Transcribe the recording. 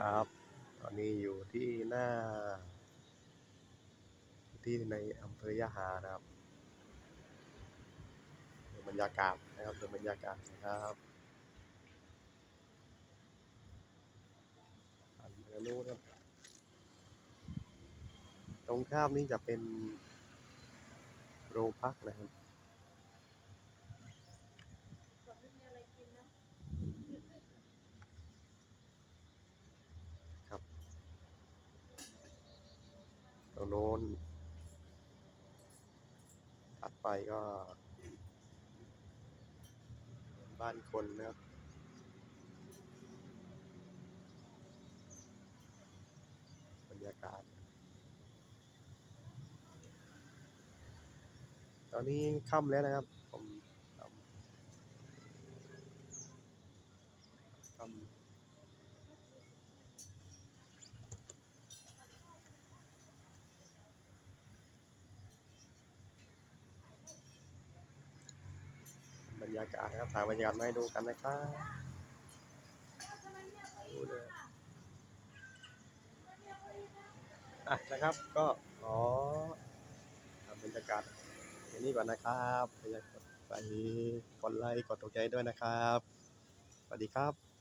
ครับ ตอนนี้อยู่ที่หน้า ที่ในอำเภอยะหานะครับดูบรรยากาศนะครับดูบรรยากาศนะครับอันเรือนู้นครับ ตรงข้ามนี่จะเป็นโรงพักนะครับ ตรงโน้นถัดไปก็ บ้านคนนะครับบรรยากาศ ตอนนี้ค่ำแล้วนะครับ ผมครับค่ำ รรยากาศนะครับถ่ายบรรยากาศมาให้ดูกันนะครับดูเลยอะนะครับก็ขอทำบรรยากาศอย่างนี้ก่อนนะครับอยาลืมกดไปกดไลค์กดถูกใจด้วยนะครับสวัสดีครับ